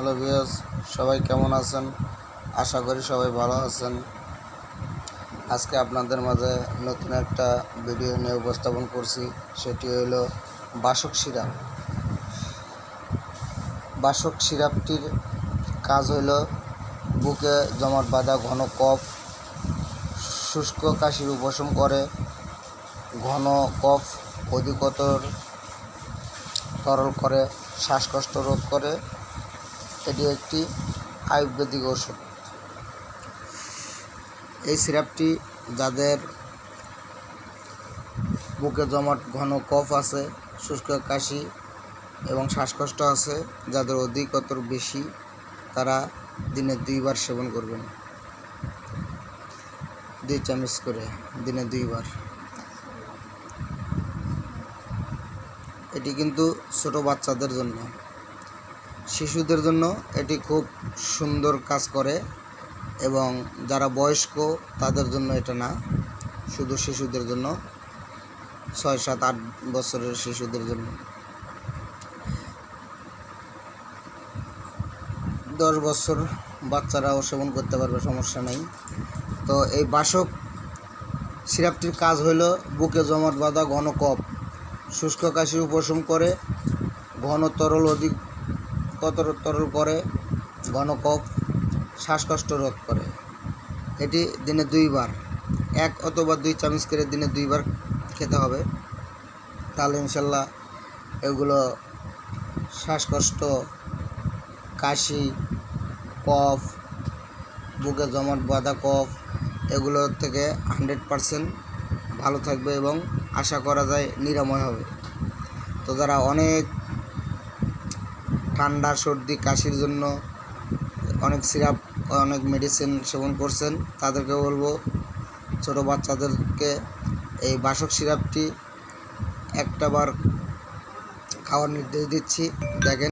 Hello viewers, সবাই কেমন আছেন? আশা করি সবাই ভালো আছেন। আজকে আপনাদের মাঝে নতুন একটা ভিডিও নিয়ে উপস্থাপন করছি, সেটি হলো বাসক সিরাপ। বাসক সিরাপটির কাজ হলো বুকে জমাট বাঁধা ঘন কফ, শুষ্ক কাশির উপশম করে ঘন কফ অধিকতর তরল করে, শ্বাসকষ্ট রোধ করে এটি একটি আয়ুর্বেদিক ওষুধ এই সিরাপটি যাদের বুকে জমাট ঘন কফ আছে, শুষ্ক কাশি এবং শ্বাসকষ্ট আছে, যাদের অধিকতর বেশি তারা দিনে দুইবার সেবন করবেন। দুই চামচ করে দিনে দুইবার। এটি কিন্তু ছোট বাচ্চাদের জন্য শিশুদের জন্য এটি খুব সুন্দর কাজ করে এবং যারা বয়স্ক, তাদের জন্য এটা না। শুধু শিশুদের জন্য, ছয়, সাত, আট বছরের শিশুদের জন্য। দশ বছর বাচ্চারাও সেবন করতে পারবে, সমস্যা নেই। তো এই বাসক সিরাপটির কাজ হলো বুকে জমাট বাঁধা ঘন কফ। শুষ্ক কাশি উপশম করে ঘন তরল অধিক তরল করে ঘন কফ শ্বাসকষ্ট রোধ করে। এটি দিনে দুইবার, এক অথবা দুই চামচ করে দিনে দুইবার খেতে হবে। তাহলে ইনশাল্লাহ এগুলো শ্বাসকষ্ট, কাশি, কফ, বুকে জমাট বাঁধা কফ, এগুলো থেকে হান্ড্রেড পারসেন্ট ভালো থাকবে এবং আশা করা যায় নিরাময় হবে। তো যারা অনেক ঠান্ডা, সর্দি, কাশির জন্য অনেক সিরাপ অনেক মেডিসিন সেবন করছেন। তাদেরকে বলব, ছোটো বাচ্চাদেরকে এই বাসক সিরাপটি একটাবার খাওয়ার নির্দেশ দিচ্ছি। দেখেন